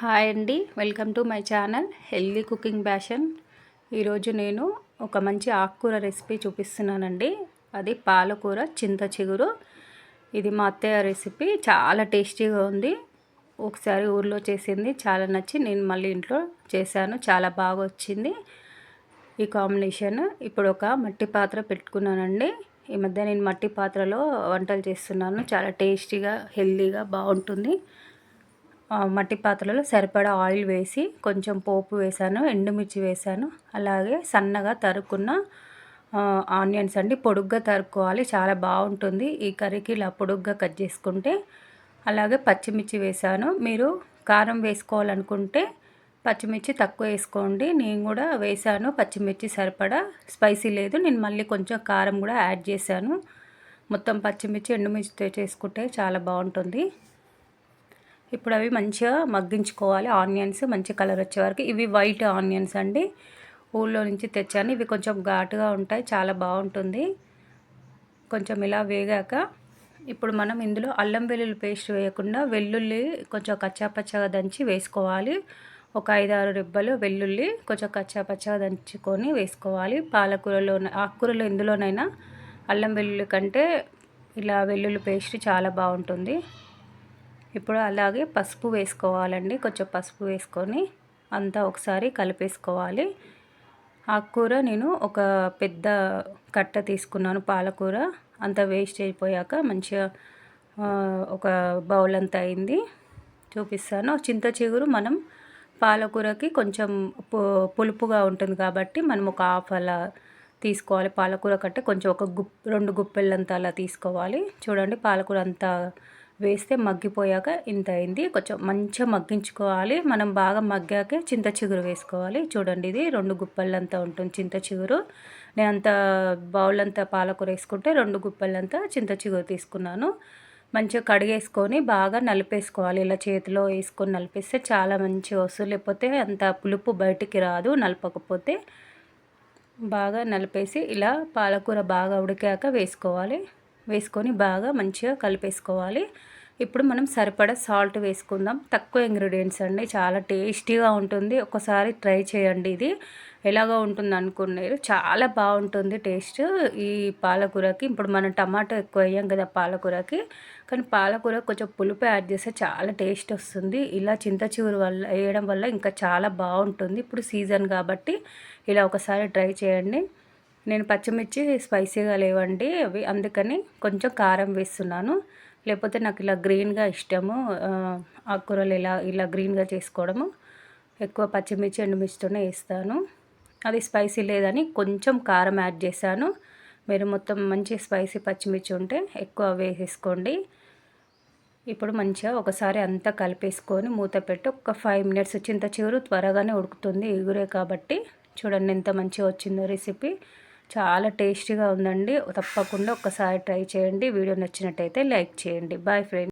Hi అండి. Welcome to my channel healthy cooking passion. ఈరోజు నేను ఒక మంచి ఆకుకూర రెసిపీ చూపిస్తున్నానండి. అది పాలకూర చింత చిగురు. ఇది మా అత్తయ్య రెసిపీ. చాలా టేస్టీగా ఉంది. ఒకసారి ఊర్లో చేసింది. చాలా నచ్చి నేను మళ్ళీ ఇంట్లో చేశాను. చాలా బాగా వచ్చింది. ఈ కాంబినేషన్ ఇప్పుడు ఒక మట్టి పాత్ర పెట్టుకున్నానండి. ఈ మధ్య నేను మట్టి పాత్రలో వంటలు చేస్తున్నాను. చాలా టేస్టీగా హెల్దీగా బాగుంటుంది. మట్టి పాత్రలో సరిపడా ఆయిల్ వేసి కొంచెం పోపు వేసాను ఎండుమిర్చి వేసాను. అలాగే సన్నగా తరుక్కున్న ఆనియన్స్ అండి. పొడుగ్గా తరుక్కోవాలి చాలా బాగుంటుంది. ఈ కర్రీకి ఇలా పొడుగ్గా కట్ చేసుకుంటే. అలాగే పచ్చిమిర్చి వేసాను. మీరు కారం వేసుకోవాలనుకుంటే పచ్చిమిర్చి తక్కువ వేసుకోండి. నేను కూడా వేసాను పచ్చిమిర్చి సరిపడా. స్పైసీ లేదు నేను మళ్ళీ కొంచెం కారం కూడా యాడ్ చేశాను. మొత్తం పచ్చిమిర్చి ఎండుమిర్చితో చేసుకుంటే చాలా బాగుంటుంది. ఇప్పుడు అవి మంచిగా మగ్గించుకోవాలి. ఆనియన్స్ మంచి కలర్ వచ్చే వరకు. ఇవి వైట్ ఆనియన్స్ అండి. ఊళ్ళో నుంచి తెచ్చాను. ఇవి కొంచెం ఘాటుగా ఉంటాయి. చాలా బాగుంటుంది. కొంచెం ఇలా వేగాక ఇప్పుడు మనం ఇందులో అల్లం వెల్లుల్లి పేస్ట్ వేయకుండా వెల్లుల్లి కొంచెం కచ్చాపచ్చగా దంచి వేసుకోవాలి. ఒక ఐదారు రిబ్బలు వెల్లుల్లి కొంచెం కచ్చాపచ్చగా దంచుకొని వేసుకోవాలి. పాలకూరలో ఆకుకూరలో ఎందులోనైనా అల్లం వెల్లుల్లి కంటే ఇలా వెల్లుల్లి పేస్ట్ చాలా బాగుంటుంది. ఇప్పుడు అలాగే పసుపు వేసుకోవాలండి. కొంచెం పసుపు వేసుకొని అంతా ఒకసారి కలిపేసుకోవాలి. ఆకుకూర నేను ఒక పెద్ద కట్ట తీసుకున్నాను పాలకూర. అంత వేస్ట్ అయిపోయాక మంచిగా ఒక బౌల్ అంతా అయింది. చూపిస్తాను. చింత చిగురు మనం పాలకూరకి కొంచెం పులుపుగా ఉంటుంది కాబట్టి మనం ఒక హాఫ్ అలా తీసుకోవాలి. పాలకూర కట్టే కొంచెం ఒక గుప్ రెండు గుప్పెళ్ళంతా అలా తీసుకోవాలి. చూడండి పాలకూర అంతా వేస్తే మగ్గిపోయాక ఇంత అయింది కొంచెం మంచిగా మగ్గించుకోవాలి. మనం బాగా మగ్గాకే చింత చిగురు వేసుకోవాలి. చూడండి ఇది రెండు గుప్పలంతా ఉంటుంది చింత చిగురు. నేను అంత బౌల్ అంతా పాలకూర వేసుకుంటే రెండు గుప్పలంతా చింత చిగురు తీసుకున్నాను. మంచిగా కడిగేసుకొని బాగా నలిపేసుకోవాలి. ఇలా చేతిలో వేసుకొని నలిపేస్తే చాలా మంచిగా వస్తుంది. లేకపోతే అంత పులుపు బయటికి రాదు నలపకపోతే. బాగా నలిపేసి ఇలా పాలకూర బాగా ఉడికాక వేసుకోవాలి. వేసుకొని బాగా మంచిగా కలిపేసుకోవాలి. ఇప్పుడు మనం సరిపడా సాల్ట్ వేసుకుందాం. తక్కువ ఇంగ్రీడియంట్స్ అండి. చాలా టేస్టీగా ఉంటుంది. ఒకసారి ట్రై చేయండి ఇది. ఎలాగో ఉంటుంది అనుకున్నారు. చాలా బాగుంటుంది టేస్ట్. ఈ పాలకూరకి ఇప్పుడు మనం టమాటో ఎక్కువ వేయం కదా పాలకూరకి. కానీ పాలకూర కొంచెం పులుపు యాడ్ చేస్తే చాలా టేస్ట్ వస్తుంది. ఇలా చింత చిగురు వల్ల వేయడం వల్ల ఇంకా చాలా బాగుంటుంది. ఇప్పుడు సీజన్ కాబట్టి ఇలా ఒకసారి ట్రై చేయండి. నేను పచ్చిమిర్చి స్పైసీగా లేవండి అవి అందుకని కొంచెం కారం వేస్తున్నాను. లేకపోతే నాకు ఇలా గ్రీన్గా ఇష్టము ఆకుకూరలు ఇలా ఇలా గ్రీన్గా చేసుకోవడము ఎక్కువ పచ్చిమిర్చి ఎండుమిర్చితోనే వేస్తాను. అది స్పైసీ లేదని కొంచెం కారం యాడ్ చేశాను. మీరు మొత్తం మంచి స్పైసీ పచ్చిమిర్చి ఉంటే ఎక్కువ వేసేసుకోండి. ఇప్పుడు మంచిగా ఒకసారి అంతా కలిపేసుకొని మూత పెట్టి ఒక ఫైవ్ మినిట్స్ చింత చిగురు త్వరగానే ఉడుకుతుంది ఎగురే కాబట్టి. చూడండి ఎంత మంచిగా వచ్చిందో రెసిపీ. చాలా టేస్టీగా ఉందండి. తప్పకుండా ఒక్కసారి ట్రై చేయండి. వీడియో నచ్చినట్టయితే లైక్ చేయండి. Boy friend